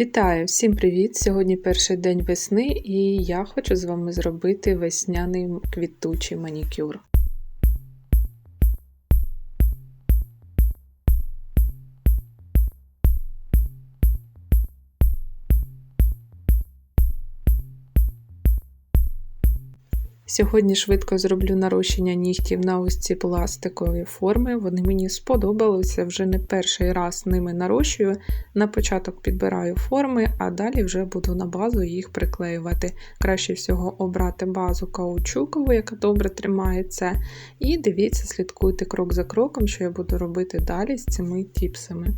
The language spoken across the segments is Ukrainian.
Вітаю, всім привіт! Сьогодні перший день весни, і я хочу з вами зробити весняний квітучий манікюр. Сьогодні швидко зроблю нарощення нігтів на ось ці пластикові форми. Вони мені сподобалися, вже не перший раз ними нарощую. На початок підбираю форми, а далі вже буду на базу їх приклеювати. Краще всього обрати базу каучукову, яка добре тримається. І дивіться, слідкуйте крок за кроком, що я буду робити далі з цими тіпсами.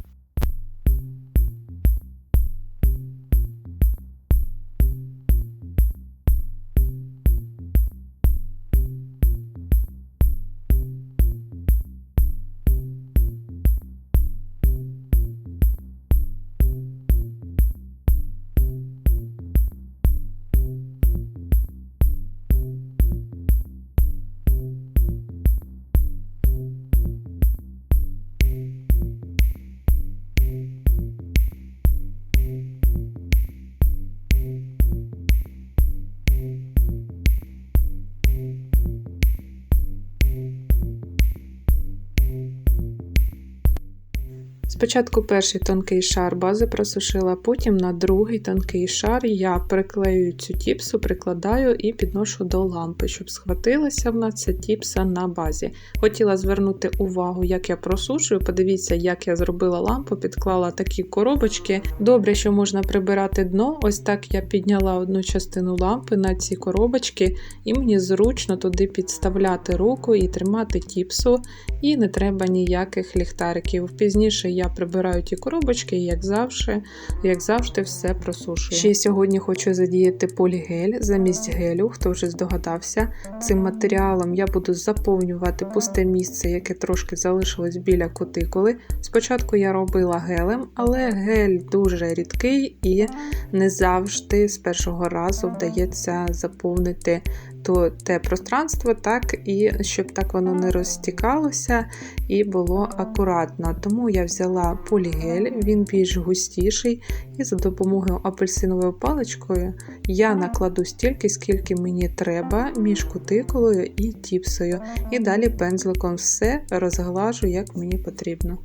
Спочатку перший тонкий шар бази просушила, потім на другий тонкий шар я приклею цю тіпсу, прикладаю і підношу до лампи, щоб схватилася в нас ця тіпса на базі. Хотіла звернути увагу, як я просушую. Подивіться, як я зробила лампу, підклала такі коробочки. Добре, що можна прибирати дно. Ось так я підняла одну частину лампи на ці коробочки, і мені зручно туди підставляти руку і тримати тіпсу, і не треба ніяких ліхтариків. Пізніше я прибираю ті коробочки, і як завжди, як завжди, все просушую. Ще сьогодні хочу задіяти полігель замість гелю, хто вже здогадався. Цим матеріалом я буду заповнювати пусте місце, яке трошки залишилось біля кутикули. Спочатку я робила гелем, але гель дуже рідкий і не завжди з першого разу вдається заповнити то те пространство, так і щоб так воно не розтікалося і було акуратно. Тому я взяла полігель, він більш густіший, і за допомогою апельсиновою паличкою я накладу стільки, скільки мені треба між кутикулою і тіпсою. І далі пензликом все розглажу, як мені потрібно.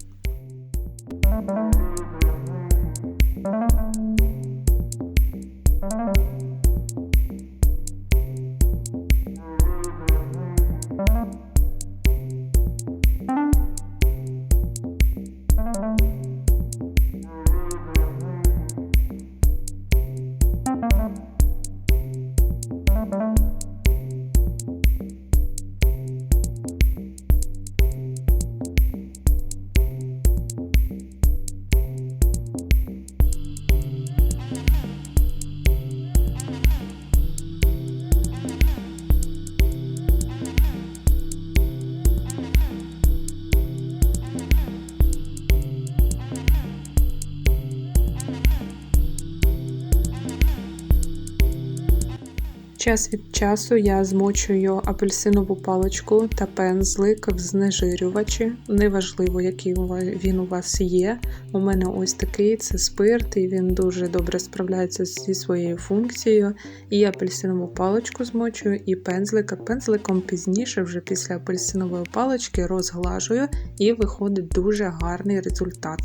Час від часу я змочую апельсинову паличку та пензлик в знежирювачі. Неважливо, який він у вас є. У мене ось такий це спирт, і він дуже добре справляється зі своєю функцією. І апельсинову паличку змочую, і пензлика. Пензликом пізніше, вже після апельсинової палички, розглажую, і виходить дуже гарний результат.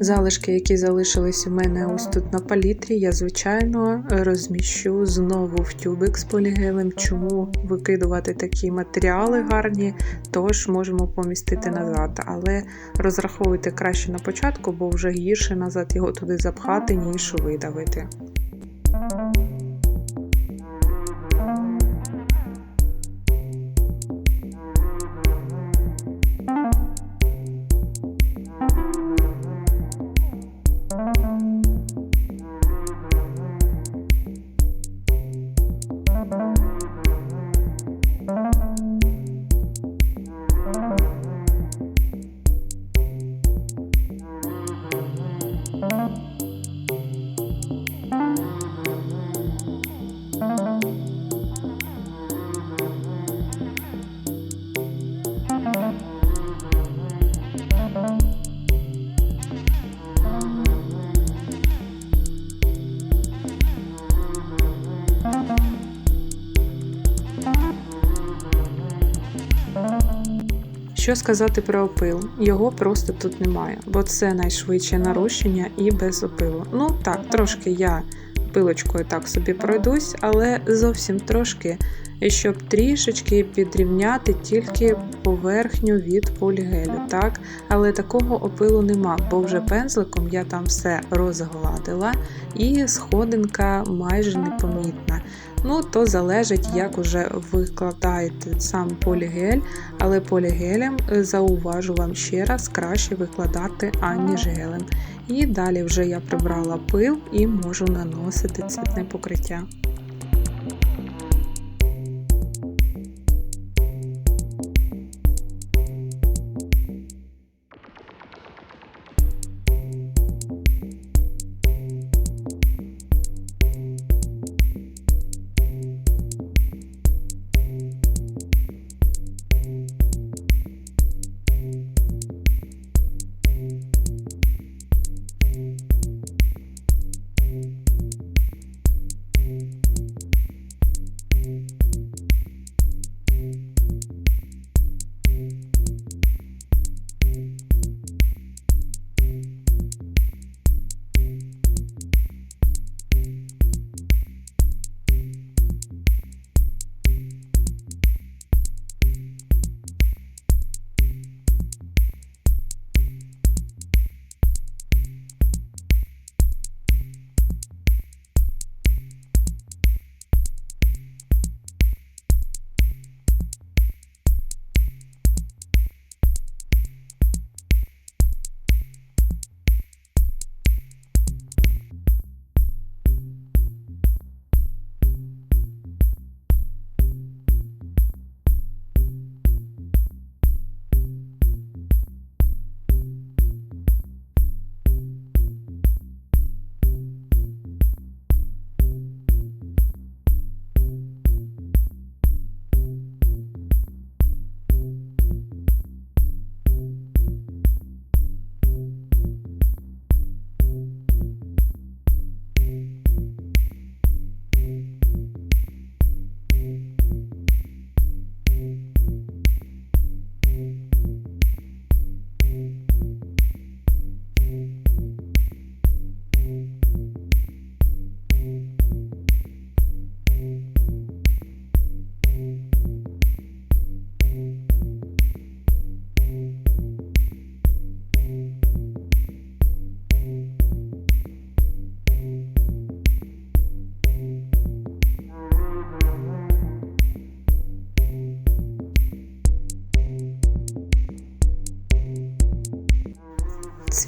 Залишки, які залишились у мене ось тут на палітрі, я, звичайно, розміщу знову в тюбик з полігелем. Чому викидувати такі матеріали гарні, тож можемо помістити назад. Але розраховуйте краще на початку, бо вже гірше назад його туди запхати, ніж видавити. Що сказати про опил? Його просто тут немає, бо це найшвидше нарощення і без опилу. Ну так, трошки я пилочкою так собі пройдусь, але зовсім трошки, щоб трішечки підрівняти тільки поверхню від полігелю. так? Але такого опилу нема, бо вже пензликом я там все розгладила, і сходинка майже непомітна. Ну, то залежить, як уже викладаєте сам полігель, але полігелем е, зауважу вам ще раз краще викладати, аніж гелем. І далі вже я прибрала пил і можу наносити цвітне покриття.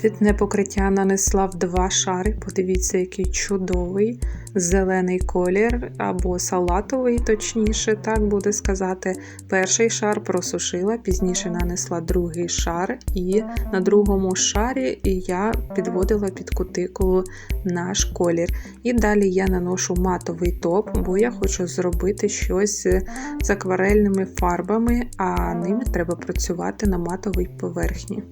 Цвітне покриття нанесла в два шари. Подивіться, який чудовий зелений колір або салатовий, точніше, так буде сказати. Перший шар просушила, пізніше нанесла другий шар, і на другому шарі я підводила під кутикулу наш колір. І далі я наношу матовий топ, бо я хочу зробити щось з акварельними фарбами, а ними треба працювати на матовій поверхні.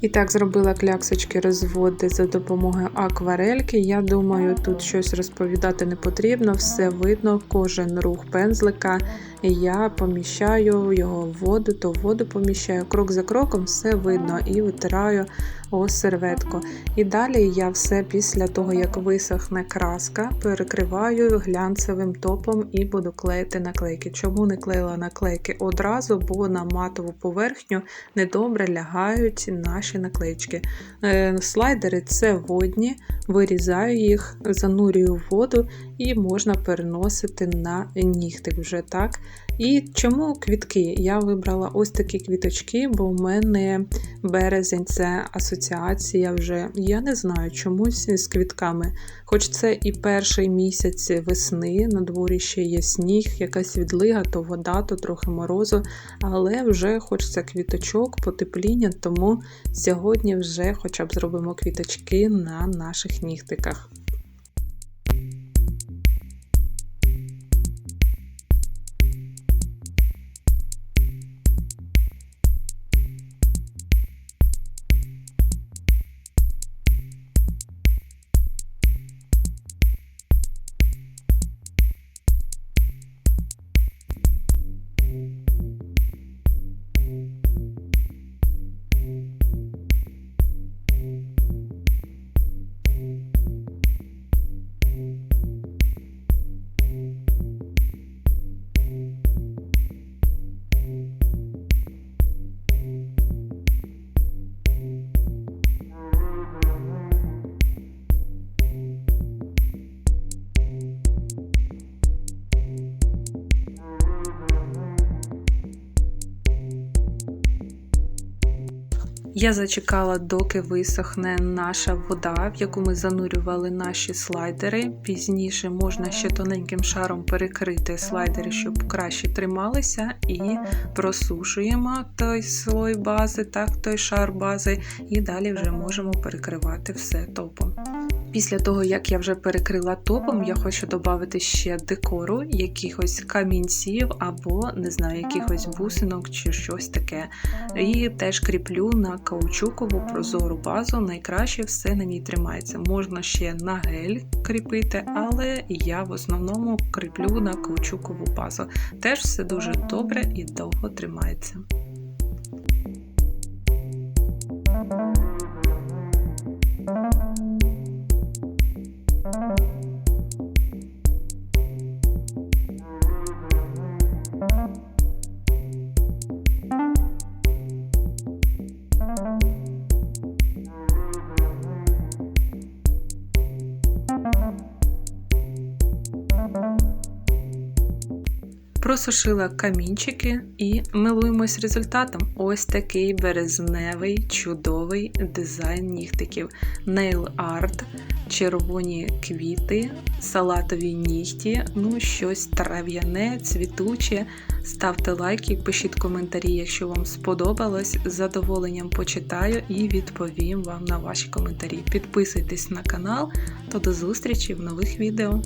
І так зробила кляксочки розводи за допомогою акварельки. Я думаю, тут щось розповідати не потрібно, все видно, кожен рух пензлика. Я поміщаю його в воду, то в воду поміщаю. Крок за кроком все видно і витираю о серветку. І далі я все після того, як висохне краска, перекриваю глянцевим топом і буду клеїти наклейки. Чому не клеїла наклейки одразу? Бо на матову поверхню недобре лягають наші наклеїчки. Е, слайдери це водні, вирізаю їх, занурюю в воду і можна переносити на нігтик вже так. І чому квітки? Я вибрала ось такі квіточки, бо в мене березень це асоціація вже. Я не знаю, чомусь з квітками. Хоч це і перший місяць весни, на дворі ще є сніг, якась відлига, то вода, то трохи морозу, але вже хочеться квіточок, потепління, тому сьогодні вже хоча б зробимо квіточки на наших нігтиках. Я зачекала, доки висохне наша вода, в яку ми занурювали наші слайдери. Пізніше можна ще тоненьким шаром перекрити слайдери, щоб краще трималися, і просушуємо той слой бази, так, той шар бази, і далі вже можемо перекривати все топом. Після того, як я вже перекрила топом, я хочу додати ще декору, якихось камінців або, не знаю, якихось бусинок чи щось таке. І теж кріплю на каучукову прозору базу. Найкраще все на ній тримається. Можна ще на гель кріпити, але я в основному кріплю на каучукову базу. Теж все дуже добре і довго тримається. Просушила камінчики і милуємось результатом. Ось такий березневий, чудовий дизайн нігтиків. Nail Art, червоні квіти, салатові нігті, ну щось трав'яне, цвітуче. Ставте лайки, пишіть коментарі, якщо вам сподобалось. З задоволенням почитаю і відповім вам на ваші коментарі. Підписуйтесь на канал, то до зустрічі в нових відео.